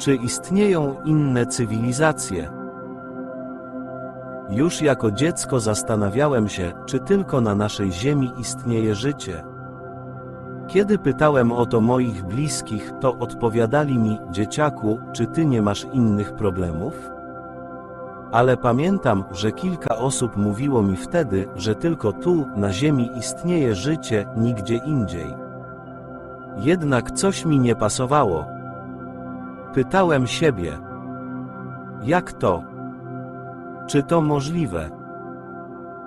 Czy istnieją inne cywilizacje? Już jako dziecko zastanawiałem się, czy tylko na naszej Ziemi istnieje życie. Kiedy pytałem o to moich bliskich, to odpowiadali mi, dzieciaku, czy ty nie masz innych problemów? Ale pamiętam, że kilka osób mówiło mi wtedy, że tylko tu, na Ziemi istnieje życie, nigdzie indziej. Jednak coś mi nie pasowało. Pytałem siebie: Jak to? Czy to możliwe?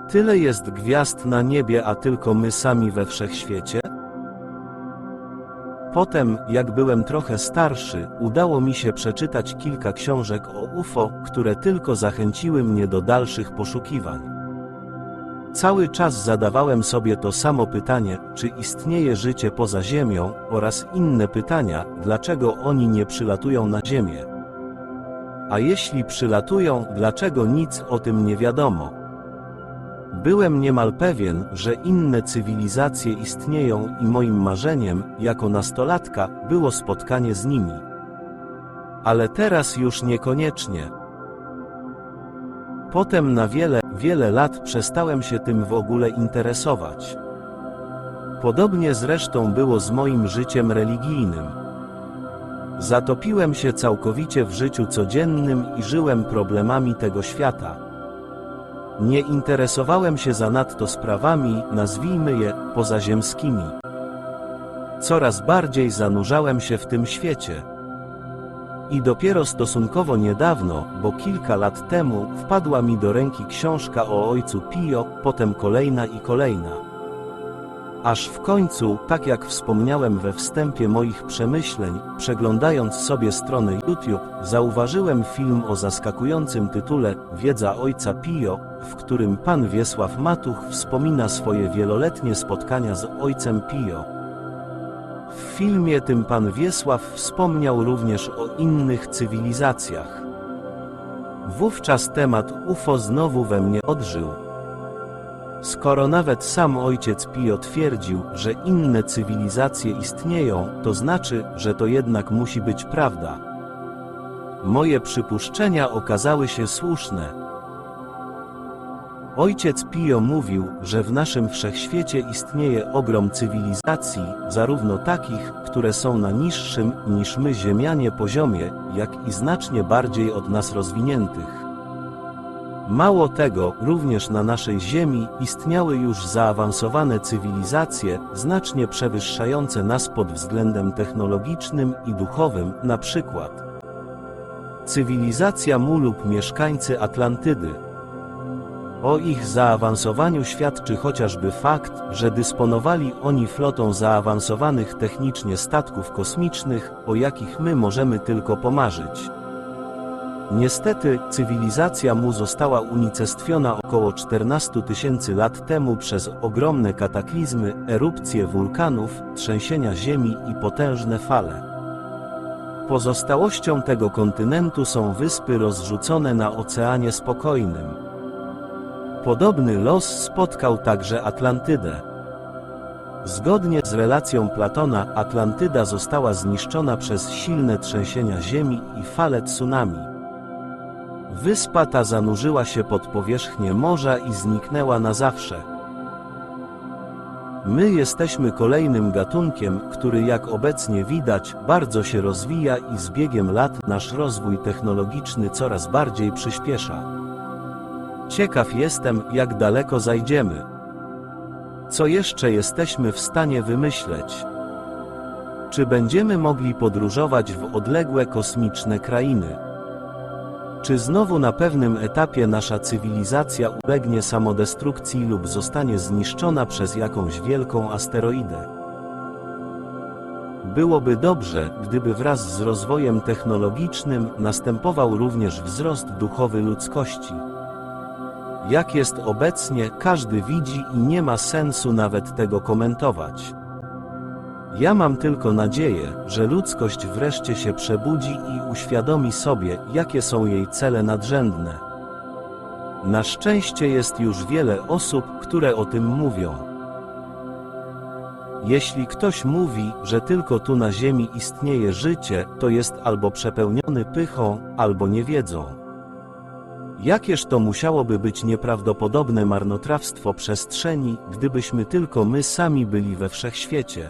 Tyle jest gwiazd na niebie, a tylko my sami we wszechświecie? Potem, jak byłem trochę starszy, udało mi się przeczytać kilka książek o UFO, które tylko zachęciły mnie do dalszych poszukiwań. Cały czas zadawałem sobie to samo pytanie, czy istnieje życie poza Ziemią, oraz inne pytania, dlaczego oni nie przylatują na Ziemię. A jeśli przylatują, dlaczego nic o tym nie wiadomo? Byłem niemal pewien, że inne cywilizacje istnieją i moim marzeniem, jako nastolatka, było spotkanie z nimi. Ale teraz już niekoniecznie. Potem na wiele, wiele lat przestałem się tym w ogóle interesować. Podobnie zresztą było z moim życiem religijnym. Zatopiłem się całkowicie w życiu codziennym i żyłem problemami tego świata. Nie interesowałem się zanadto sprawami, nazwijmy je, pozaziemskimi. Coraz bardziej zanurzałem się w tym świecie. I dopiero stosunkowo niedawno, bo kilka lat temu, wpadła mi do ręki książka o ojcu Pio, potem kolejna i kolejna. Aż w końcu, tak jak wspomniałem we wstępie moich przemyśleń, przeglądając sobie stronę YouTube, zauważyłem film o zaskakującym tytule Wiedza Ojca Pio, w którym pan Wiesław Matuch wspomina swoje wieloletnie spotkania z Ojcem Pio. W filmie tym pan Wiesław wspomniał również o innych cywilizacjach. Wówczas temat UFO znowu we mnie odżył. Skoro nawet sam ojciec Pio twierdził, że inne cywilizacje istnieją, to znaczy, że to jednak musi być prawda. Moje przypuszczenia okazały się słuszne. Ojciec Pio mówił, że w naszym wszechświecie istnieje ogrom cywilizacji, zarówno takich, które są na niższym niż my ziemianie poziomie, jak i znacznie bardziej od nas rozwiniętych. Mało tego, również na naszej Ziemi istniały już zaawansowane cywilizacje, znacznie przewyższające nas pod względem technologicznym i duchowym, na przykład cywilizacja Mu lub mieszkańcy Atlantydy. O ich zaawansowaniu świadczy chociażby fakt, że dysponowali oni flotą zaawansowanych technicznie statków kosmicznych, o jakich my możemy tylko pomarzyć. Niestety, cywilizacja mu została unicestwiona około 14 tysięcy lat temu przez ogromne kataklizmy, erupcje wulkanów, trzęsienia ziemi i potężne fale. Pozostałością tego kontynentu są wyspy rozrzucone na Oceanie Spokojnym. Podobny los spotkał także Atlantydę. Zgodnie z relacją Platona, Atlantyda została zniszczona przez silne trzęsienia ziemi i fale tsunami. Wyspa ta zanurzyła się pod powierzchnię morza i zniknęła na zawsze. My jesteśmy kolejnym gatunkiem, który jak obecnie widać, bardzo się rozwija i z biegiem lat nasz rozwój technologiczny coraz bardziej przyspiesza. Ciekaw jestem, jak daleko zajdziemy. Co jeszcze jesteśmy w stanie wymyśleć? Czy będziemy mogli podróżować w odległe kosmiczne krainy? Czy znowu na pewnym etapie nasza cywilizacja ulegnie samodestrukcji lub zostanie zniszczona przez jakąś wielką asteroidę? Byłoby dobrze, gdyby wraz z rozwojem technologicznym następował również wzrost duchowy ludzkości. Jak jest obecnie, każdy widzi i nie ma sensu nawet tego komentować. Ja mam tylko nadzieję, że ludzkość wreszcie się przebudzi i uświadomi sobie, jakie są jej cele nadrzędne. Na szczęście jest już wiele osób, które o tym mówią. Jeśli ktoś mówi, że tylko tu na Ziemi istnieje życie, to jest albo przepełniony pychą, albo niewiedzą. Jakież to musiałoby być nieprawdopodobne marnotrawstwo przestrzeni, gdybyśmy tylko my sami byli we wszechświecie.